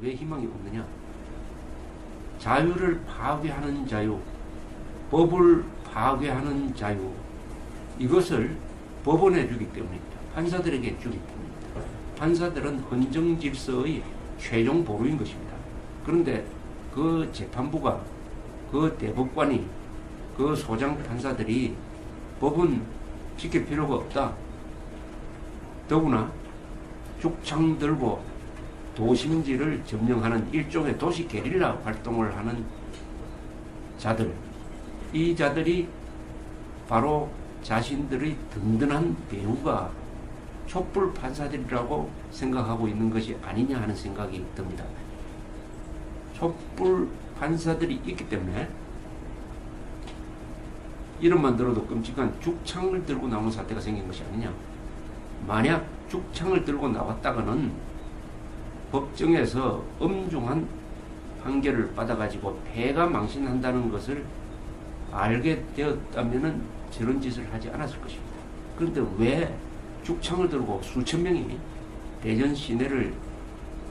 왜 희망이 없느냐? 자유를 파괴하는 자유, 법을 파괴하는 자유, 이것을 법원에 주기 때문입니다. 판사들에게 주기 때문입니다. 판사들은 헌정 질서의 최종 보루인 것입니다. 그런데 그 재판부가 그 대법관이 그 소장 판사들이 법은 지킬 필요가 없다. 더구나 죽창 들고 도심지를 점령하는 일종의 도시 게릴라 활동을 하는 자들, 이 자들이 바로 자신들의 든든한 배우가 촛불 판사들이라고 생각하고 있는 것이 아니냐 하는 생각이 듭니다. 촛불 판사들이 있기 때문에 이름만 들어도 끔찍한 죽창을 들고 나오는 사태가 생긴 것이 아니냐. 만약 죽창을 들고 나왔다가는 법정에서 엄중한 판결을 받아가지고 패가 망신한다는 것을 알게 되었다면은 저런 짓을 하지 않았을 것입니다. 그런데 왜 죽창을 들고 수천 명이 대전 시내를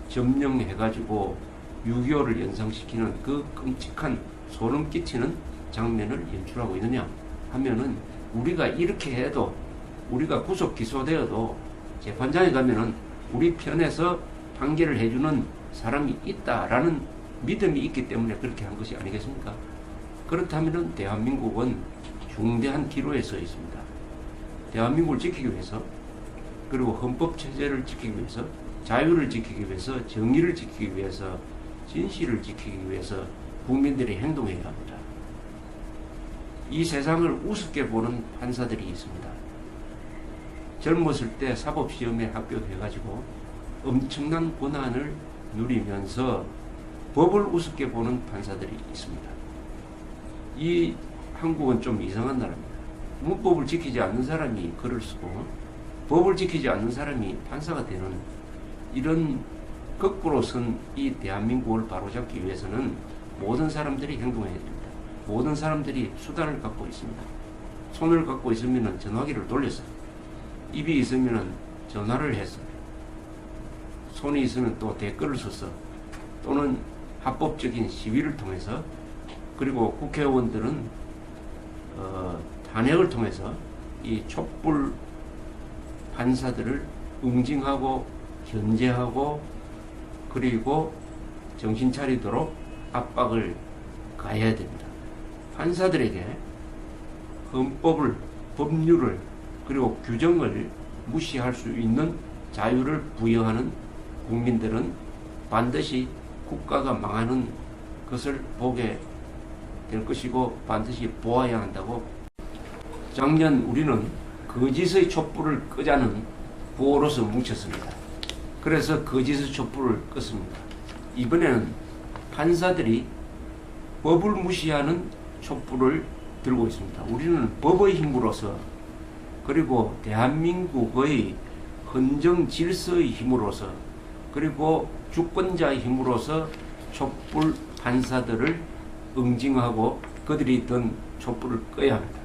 점령해가지고 6.25를 연상시키는 그 끔찍한 소름 끼치는 장면을 연출하고 있느냐 하면은 우리가 이렇게 해도 우리가 구속 기소되어도 재판장에 가면은 우리 편에서 판결을 해주는 사람이 있다라는 믿음이 있기 때문에 그렇게 한 것이 아니겠습니까? 그렇다면은 대한민국은 중대한 기로에 서 있습니다. 대한민국을 지키기 위해서 그리고 헌법 체제를 지키기 위해서 자유를 지키기 위해서 정의를 지키기 위해서 진실을 지키기 위해서 국민들이 행동해야 합니다. 이 세상을 우습게 보는 판사들이 있습니다. 젊었을 때 사법시험에 합격해가지고 엄청난 고난을 누리면서 법을 우습게 보는 판사들이 있습니다. 이 한국은 좀 이상한 나라입니다. 문법을 지키지 않는 사람이 글을 쓰고 법을 지키지 않는 사람이 판사가 되는 이런 거꾸로 선 이 대한민국을 바로잡기 위해서는 모든 사람들이 행동해야 됩니다. 모든 사람들이 수단을 갖고 있습니다. 손을 갖고 있으면 전화기를 돌려서 입이 있으면 전화를 해서 손이 있으면 또 댓글을 써서 또는 합법적인 시위를 통해서 그리고 국회의원들은 어, 탄핵을 통해서 이 촛불 판사들을 응징하고 견제하고 그리고 정신 차리도록 압박을 가해야 됩니다. 판사들에게 헌법을 법률을 그리고 규정을 무시할 수 있는 자유를 부여하는 국민들은 반드시 국가가 망하는 것을 보게 될 것이고 반드시 보아야 한다고 작년 우리는 거짓의 촛불을 끄자는 구호로서 뭉쳤습니다. 그래서 거짓의 촛불을 껐습니다. 이번에는 판사들이 법을 무시하는 촛불을 들고 있습니다. 우리는 법의 힘으로서 그리고 대한민국의 헌정 질서의 힘으로서 그리고 주권자의 힘으로서 촛불 판사들을 응징하고 그들이 든 촛불을 꺼야 합니다.